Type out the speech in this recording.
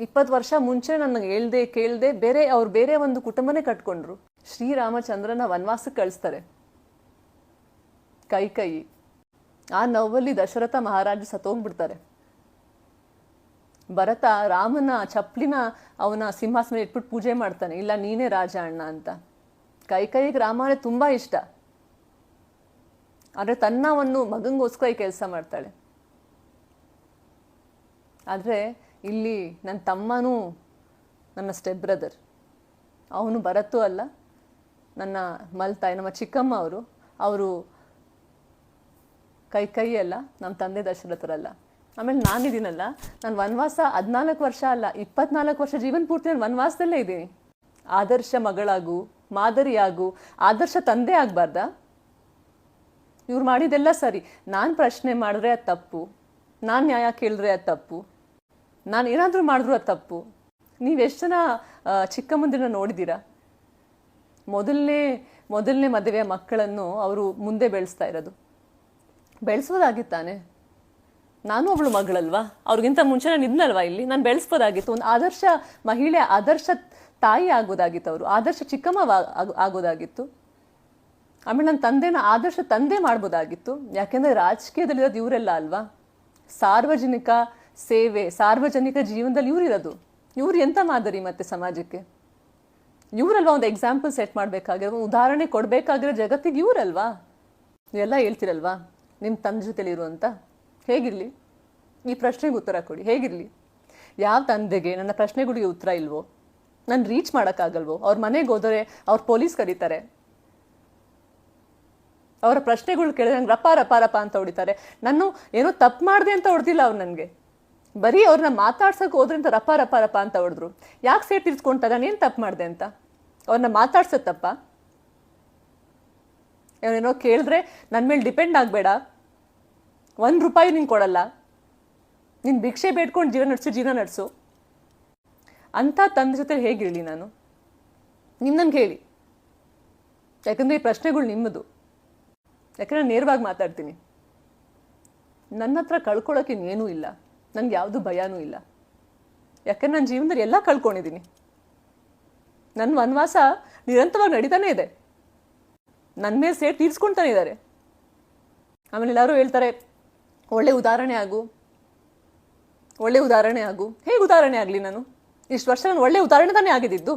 ಇಪ್ಪತ್ತು ವರ್ಷ ಮುಂಚೆ ನನಗೆ ಹೇಳ್ದೆ, ಕೇಳ್ದೆ ಬೇರೆ ಅವ್ರು ಬೇರೆ ಒಂದು ಕುಟುಂಬನೇ ಕಟ್ಕೊಂಡ್ರು. ಶ್ರೀರಾಮಚಂದ್ರನ ವನವಾಸಕ್ಕೆ ಕಳಿಸ್ತಾರೆ. ಕೈ ಕೈ. ಆ ನೋವಲ್ಲಿ ದಶರಥ ಮಹಾರಾಜ ಸತ್ತೋಗ್ಬಿಡ್ತಾರೆ. ಭರತ ರಾಮನ ಚಪ್ಪಲಿನ ಅವನ ಸಿಂಹಾಸನ ಇಟ್ಬಿಟ್ಟು ಪೂಜೆ ಮಾಡ್ತಾನೆ. ಇಲ್ಲ, ನೀನೇ ರಾಜ ಅಣ್ಣ ಅಂತ. ಕೈಕೈಗೆ ರಾಮನೆ ತುಂಬಾ ಇಷ್ಟ. ಆದ್ರೆ ತನ್ನವನ್ನು ಮಗಂಗೋಸ್ಕರ ಈ ಕೆಲಸ ಮಾಡ್ತಾಳೆ. ಆದರೆ ಇಲ್ಲಿ ನನ್ನ ತಮ್ಮನೂ ನನ್ನ ಸ್ಟೆಪ್ ಬ್ರದರ್ ಅವನು ಬರತ್ತೂ ಅಲ್ಲ, ನನ್ನ ಮಲ್ತಾಯಿ, ನಮ್ಮ ಚಿಕ್ಕಮ್ಮ ಅವರು. ಅವರು ಕೈ ಕೈ ಅಲ್ಲ, ನಮ್ಮ ತಂದೆ ದಶರಥರಲ್ಲ. ಆಮೇಲೆ ನಾನಿದ್ದೀನಲ್ಲ ನಾನು ವನವಾಸ ಹದಿನಾಲ್ಕು ವರ್ಷ ಅಲ್ಲ, ಇಪ್ಪತ್ನಾಲ್ಕು ವರ್ಷ ಜೀವನ ಪೂರ್ತಿ ನಾನು ವನವಾಸದಲ್ಲೇ ಇದ್ದೀನಿ ಆದರ್ಶ ಮಗಳಾಗು, ಮಾದರಿಯಾಗು, ಆದರ್ಶ ತಂದೆ ಆಗಬಾರ್ದಾ? ಇವ್ರು ಮಾಡಿದೆಲ್ಲ ಸರಿ. ನಾನು ಪ್ರಶ್ನೆ ಮಾಡಿದ್ರೆ ಅದು ತಪ್ಪು. ನಾನು ನ್ಯಾಯ ಕೇಳಿದ್ರೆ ಅದು ತಪ್ಪು. ನಾನು ಏನಾದರೂ ಮಾಡಿದ್ರು ಅದು ತಪ್ಪು. ನೀವೆಷ್ಟು ಜನ ಚಿಕ್ಕ ಮುಂದಿನ ನೋಡಿದ್ದೀರಾ? ಮೊದಲನೇ ಮೊದಲನೇ ಮದುವೆಯ ಮಕ್ಕಳನ್ನು ಅವರು ಮುಂದೆ ಬೆಳೆಸ್ತಾ ಇರೋದು. ಬೆಳೆಸೋದಾಗಿತ್ತಾನೆ? ನಾನು ಅವಳು ಮಗಳಲ್ವಾ? ಅವ್ರಿಗಿಂತ ಮುಂಚೆ ನಾನು ಇದ್ನಲ್ವಾ ಇಲ್ಲಿ? ನಾನು ಬೆಳೆಸ್ಬೋದಾಗಿತ್ತು. ಒಂದು ಆದರ್ಶ ಮಹಿಳೆ, ಆದರ್ಶ ತಾಯಿ ಆಗೋದಾಗಿತ್ತು ಅವರು. ಆದರ್ಶ ಚಿಕ್ಕಮ್ಮ ಆಗ್- ಆಗೋದಾಗಿತ್ತು. ಆಮೇಲೆ ನನ್ನ ತಂದೆನ ಆದರ್ಶ ತಂದೆ ಮಾಡ್ಬೋದಾಗಿತ್ತು. ಯಾಕೆಂದರೆ ರಾಜಕೀಯದಲ್ಲಿರೋದು ಇವರೆಲ್ಲ ಅಲ್ವಾ? ಸಾರ್ವಜನಿಕ ಸೇವೆ, ಸಾರ್ವಜನಿಕ ಜೀವನದಲ್ಲಿ ಇವರಿರೋದು ಇವ್ರು ಎಂತ ಮಾದರಿ ಮತ್ತೆ ಸಮಾಜಕ್ಕೆ? ಇವರಲ್ವಾ ಒಂದು ಎಕ್ಸಾಂಪಲ್ ಸೆಟ್ ಮಾಡಬೇಕಾಗಿರೋ ಉದಾಹರಣೆ ಕೊಡಬೇಕಾಗಿರೋ ಜಗತ್ತಿಗೆ ಇವರಲ್ವಾ? ಎಲ್ಲ ಹೇಳ್ತಿರಲ್ವಾ? ನಿಮ್ಮ ತಂದೆ ಜೊತೆಲಿ ಇರುವಂತ ಹೇಗಿರಲಿ? ಈ ಪ್ರಶ್ನೆಗೆ ಉತ್ತರ ಕೊಡಿ. ಹೇಗಿರಲಿ? ಯಾವ ತಂದೆಗೆ ನನ್ನ ಪ್ರಶ್ನೆಗಳಿಗೆ ಉತ್ತರ ಇಲ್ವೋ? ನಾನು ರೀಚ್ ಮಾಡೋಕ್ಕಾಗಲ್ವೋ? ಅವ್ರ ಮನೆಗೆ ಹೋದರೆ ಅವ್ರು ಪೊಲೀಸ್ ಕರೀತಾರೆ. ಅವರ ಪ್ರಶ್ನೆಗಳು ಕೇಳಿದ್ರೆ ನಂಗೆ ರಪ್ಪ ರಪ್ಪ ರಪ್ಪ ಅಂತ ಹೊಡಿತಾರೆ. ನಾನು ಏನೋ ತಪ್ಪು ಮಾಡಿದೆ ಅಂತ ಹೊಡೆದಿಲ್ಲ ಅವ್ರು ನನಗೆ. ಬರೀ ಅವ್ರನ್ನ ಮಾತಾಡ್ಸಕ್ಕೆ ಹೋದ್ರಿಂದ ರಪ ರಪ ರಪ ಅಂತ ಹೊಡೆದ್ರು. ಯಾಕೆ ಸೇಟ್ ತಿರ್ಸ್ಕೊಂತ ನಾನು ಏನು ತಪ್ಪು ಮಾಡಿದೆ ಅಂತ? ಅವ್ರನ್ನ ಮಾತಾಡ್ಸೋದು ತಪ್ಪ? ಕೇಳಿದ್ರೆ ನನ್ನ ಮೇಲೆ ಡಿಪೆಂಡ್ ಆಗಬೇಡ. ಒಂದು ರೂಪಾಯಿ ನಿಂಗೆ ಕೊಡಲ್ಲ. ನೀನು ಭಿಕ್ಷೆ ಬೇಡ್ಕೊಂಡು ಜೀವನ ನಡೆಸು ಜೀವನ ನಡೆಸು. ಅಂತ ತಂದೆ ಜೊತೆ ಹೇಗಿರಲಿ ನಾನು? ನಿಮ್ಮ ನನ್ಗೆ ಹೇಳಿ. ಯಾಕಂದರೆ ಈ ಪ್ರಶ್ನೆಗಳು ನಿಮ್ಮದು. ಯಾಕಂದ್ರೆ ನೇರವಾಗಿ ಮಾತಾಡ್ತೀನಿ. ನನ್ನ ಹತ್ರ ಕಳ್ಕೊಳ್ಳೋಕೆ ಇನ್ನೇನೂ ಇಲ್ಲ. ನನಗೆ ಯಾವುದು ಭಯನೂ ಇಲ್ಲ. ಯಾಕಂದ್ರೆ ನನ್ನ ಜೀವನದಲ್ಲಿ ಎಲ್ಲ ಕಳ್ಕೊಂಡಿದ್ದೀನಿ ನನ್ನ ವನವಾಸ ನಿರಂತರವಾಗಿ ನಡೀತಾನೆ ಇದೆ. ನನ್ನ ಮೇಲೆ ಸೇಟ್ ತೀರ್ಸ್ಕೊಳ್ತಾನೆ ಇದ್ದಾರೆ ಆಮೇಲೆ ಎಲ್ಲರೂ ಹೇಳ್ತಾರೆ, ಒಳ್ಳೆ ಉದಾಹರಣೆ ಆಗು. ಒಳ್ಳೆ ಉದಾಹರಣೆ ಆಗು. ಹೇಗೆ ಉದಾಹರಣೆ ಆಗಲಿ ನಾನು? ಇಷ್ಟು ವರ್ಷ ನಾನು ಒಳ್ಳೆ ಉದಾಹರಣೆ ತಾನೇ ಆಗಿದ್ದಿದ್ದು